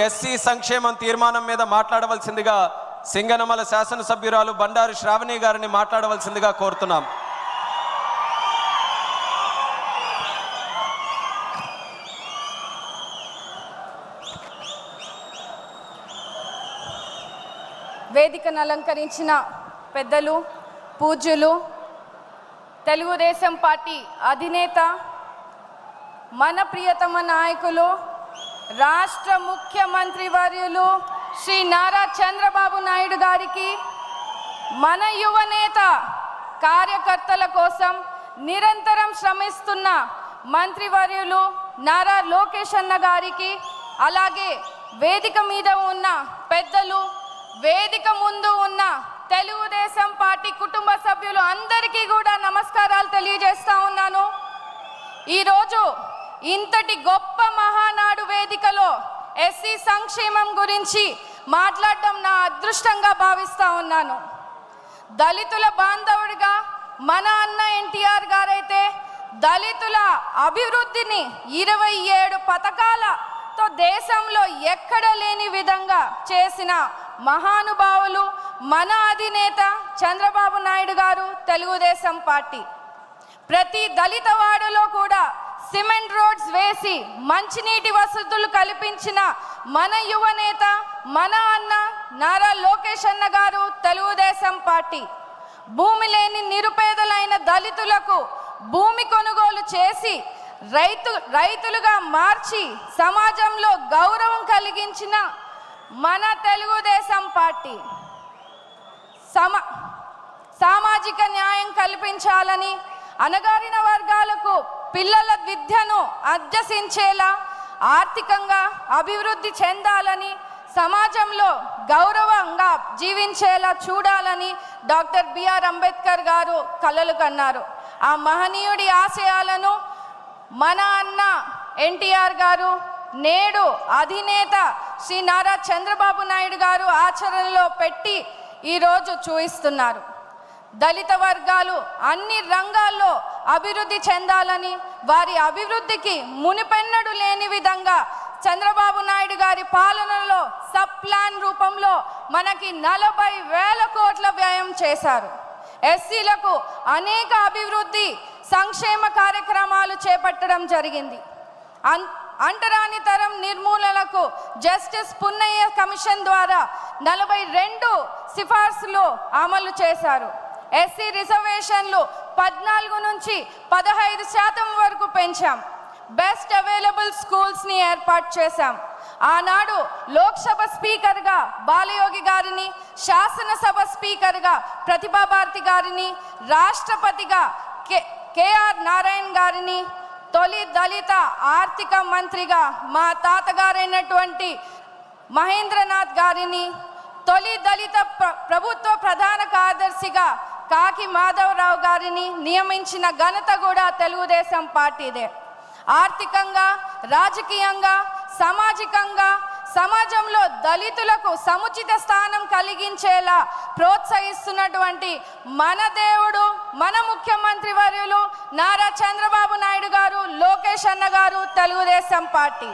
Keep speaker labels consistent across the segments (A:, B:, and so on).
A: SC సంక్షేమం తీర్మానం మీద మాట్లాడవలసిందిగా సింగనమల శాసనసభ్యురాలు బండారు శ్రావణి గారిని మాట్లాడవలసిందిగా కోరుతున్నాం.
B: వేదికను అలంకరించిన పెద్దలు పూజ్యులు తెలుగుదేశం పార్టీ అధినేత మన ప్రియతమ నాయకులు రాష్ట్ర ముఖ్యమంత్రి వర్యులు శ్రీ నారా చంద్రబాబు నాయుడు గారికి మన యువనేత కార్యకర్తల కోసం నిరంతరం శ్రమిస్తున్న మంత్రివర్యులు నారా లోకేష్ అన్న గారికి అలాగే వేదిక మీద ఉన్న పెద్దలు వేదిక ముందు ఉన్న తెలుగుదేశం పార్టీ కుటుంబ సభ్యులు అందరికీ కూడా నమస్కారాలు తెలియజేస్తా ఉన్నాను. ఈరోజు ఇంతటి గొప్ప మహానాడు వేదికలో ఎస్సీ సంక్షేమం గురించి మాట్లాడడం నా అదృష్టంగా భావిస్తా ఉన్నాను. దళితుల బాంధవుడిగా మన అన్న ఎన్టీఆర్ గారైతే దళితుల అభివృద్ధిని ఇరవై ఏడు పథకాలతో దేశంలో ఎక్కడ లేని విధంగా చేసిన మహానుభావులు మన అధినేత చంద్రబాబు నాయుడు గారు తెలుగుదేశం పార్టీ. ప్రతి దళిత వాడలో కూడా సిమెంట్ రోడ్స్ వేసి మంచినీటి వసతులు కల్పించిన మన యువ నేత మన అన్న నారా లోకేష్ అన్న గారు తెలుగుదేశం పార్టీ. భూమి లేని నిరుపేదలైన దళితులకు భూమి కొనుగోలు చేసి రైతు రైతులుగా మార్చి సమాజంలో గౌరవం కలిగించిన మన తెలుగుదేశం పార్టీ. సమ సామాజిక న్యాయం కల్పించాలని అణగారిన వర్గాలకు పిల్లల విద్యను అభ్యసించేలా ఆర్థికంగా అభివృద్ధి చెందాలని సమాజంలో గౌరవంగా జీవించేలా చూడాలని డాక్టర్ బిఆర్ అంబేద్కర్ గారు కలలు కన్నారు. ఆ మహనీయుడి ఆశయాలను మన అన్న ఎన్టీఆర్ గారు నేడు అధినేత శ్రీ నారా చంద్రబాబు నాయుడు గారు ఆచరణలో పెట్టి ఈరోజు చూయిస్తున్నారు దళిత వర్గాలు అన్ని రంగాల్లో అభివృద్ధి చెందాలని వారి అభివృద్ధికి మునిపెన్నడు లేని విధంగా చంద్రబాబు నాయుడు గారి పాలనలో సబ్ ప్లాన్ రూపంలో మనకి నలభై వేల కోట్ల వ్యయం చేశారు. ఎస్సీలకు అనేక అభివృద్ధి సంక్షేమ కార్యక్రమాలు చేపట్టడం జరిగింది. అన్ అంటరాని తరం నిర్మూలనకు జస్టిస్ పున్నయ్య కమిషన్ ద్వారా నలభై రెండు సిఫార్సులు అమలు చేశారు. ఎస్సీ రిజర్వేషన్లు పద్నాలుగు నుంచి పదహైదు శాతం వరకు పెంచాం. బెస్ట్ అవైలబుల్ స్కూల్స్ని ఏర్పాటు చేశాం. ఆనాడు లోక్సభ స్పీకర్గా బాలయోగి గారిని శాసనసభ స్పీకర్గా ప్రతిభాభారతి గారిని రాష్ట్రపతిగా కే కేఆర్ నారాయణ్ గారిని తొలి దళిత ఆర్థిక మంత్రిగా మా తాతగారైనటువంటి మహేంద్రనాథ్ గారిని తొలి దళిత ప్రభుత్వ ప్రధాన కార్యదర్శిగా కాకి మాధవరావు గారిని నియమించిన ఘనత కూడా తెలుగుదేశం పార్టీదే. ఆర్థికంగా రాజకీయంగా సామాజికంగా సమాజంలో దళితులకు సముచిత స్థానం కలిగించేలా ప్రోత్సహిస్తున్నటువంటి మన దేవుడు మన ముఖ్యమంత్రి వర్యులు నారా చంద్రబాబు నాయుడు గారు లోకేష్ అన్న గారు తెలుగుదేశం పార్టీ.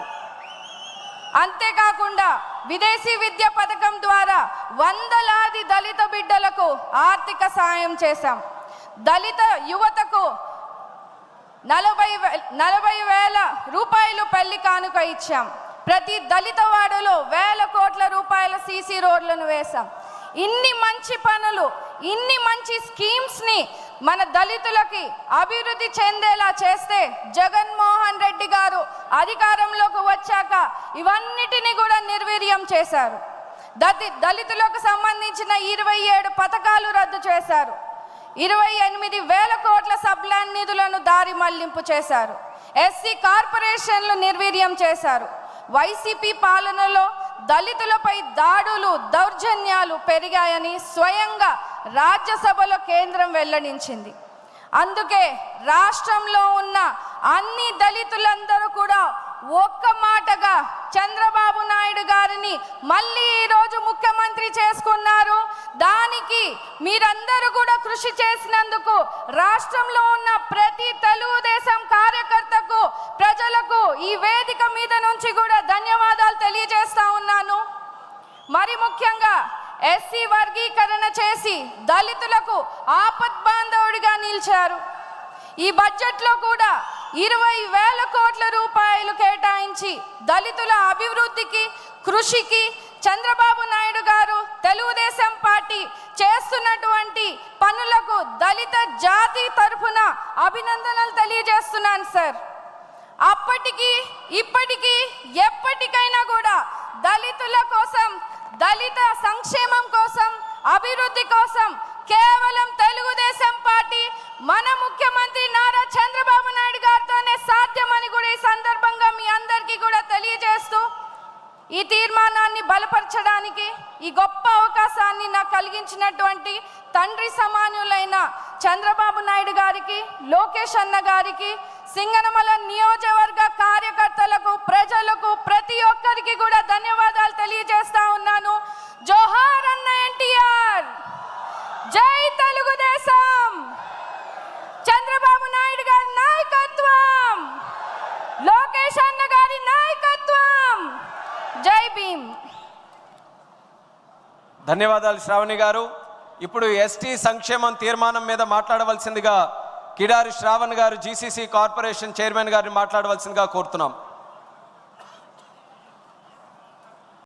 B: అంతేకాకుండా విదేశీ విద్య పథకం ద్వారా వందలాది దళిత బిడ్డలకు ఆర్థిక సాయం చేశాం. దళిత యువతకు నలభై వే- నలభై వేల రూపాయలు పెళ్ళి కానుక ఇచ్చాం. ప్రతి దళిత వాడలో వేల కోట్ల రూపాయల సీసీ రోడ్లను వేశాం. ఇన్ని మంచి పనులు ఇన్ని మంచి స్కీమ్స్ని మన దళితులకి అభివృద్ధి చెందేలా చేస్తే జగన్మోహన్ రెడ్డి గారు అధికారంలోకి వచ్చాక ఇవన్నిటిని కూడా నిర్వీర్యం చేశారు. దళి దళితులకు సంబంధించిన ఇరవై ఏడు పథకాలు రద్దు చేశారు. ఇరవై ఎనిమిది వేల కోట్ల సబ్లాన్ నిధులను దారి మళ్ళింపు చేశారు. ఎస్సీ కార్పొరేషన్లు నిర్వీర్యం చేశారు. వైసీపీ పాలనలో దళితులపై దాడులు దౌర్జన్యాలు పెరిగాయని స్వయంగా రాజ్యసభలో కేంద్రం వెల్లడించింది. అందుకే రాష్ట్రంలో ఉన్న అన్ని దళితులందరూ కూడా ఒక్క మాటగా చంద్రబాబు నాయుడు గారిని మళ్ళీ ఈరోజు ముఖ్యమంత్రి చేసుకున్నారు. దానికి మీరందరూ కూడా కృషి చేసినందుకు రాష్ట్రంలో ఉన్న ప్రతి తెలుగుదేశం కార్యకర్తకు ప్రజలకు ఈ వేదిక మీద నుంచి కూడా ధన్యవాదాలు తెలియజేస్తా ఉన్నాను. మరి ముఖ్యంగా ఎస్సీ వర్గీకరణ చేసి దళితులకు ఆపద్బాంధవుడిగా నిలిచారు. ఈ బడ్జెట్లో కూడా ఇరవై వేల కోట్ల రూపాయలు కేటాయించి దళితుల అభివృద్ధికి కృషికి చంద్రబాబు నాయుడు గారు తెలుగుదేశం పార్టీ చేస్తున్నటువంటి పనులకు దళిత జాతి తరఫున అభినందనలు తెలియజేస్తున్నాను సార్. అప్పటికి ఇప్పటికీ ఎప్పటికైనా కూడా దళిత సంక్షేమం కోసం అభివృద్ధి కోసం కేవలం తెలుగుదేశం పార్టీ మన ముఖ్యమంత్రి నారా చంద్రబాబు నాయుడు గారితోనే సాధ్యమని కూడా ఈ సందర్భంగా మీ అందరికీ కూడా తెలియజేస్తూ ఈ తీర్మానాన్ని బలపరచడానికి ఈ గొప్ప అవకాశాన్ని నాకు కలిగించినటువంటి తండ్రి సమానులైన చంద్రబాబు నాయుడు గారికి లోకేష్ అన్న గారికి సింగనమల నియోజకవర్గ కార్యకర్తలకు ప్రజలకు ప్రతి ఒక్కరికి కూడా ధన్యవాదాలు తెలియజేస్తా ఉన్నాను. జోహార్ అన్న ఎన్టీఆర్! జై తెలుగుదేశం! చంద్రబాబు నాయుడు గారి నాయకత్వం! లోకేష్ అన్న గారి నాయకత్వం! జై భీమ్!
A: ధన్యవాదాలు శ్రావణి గారు. ఇప్పుడు ఎస్టీ సంక్షేమం తీర్మానం మీద మాట్లాడవలసిందిగా కిడారి శ్రావణ్ గారు జీసీసీ కార్పొరేషన్ చైర్మన్ గారిని మాట్లాడవలసిందిగా కోరుతున్నాం.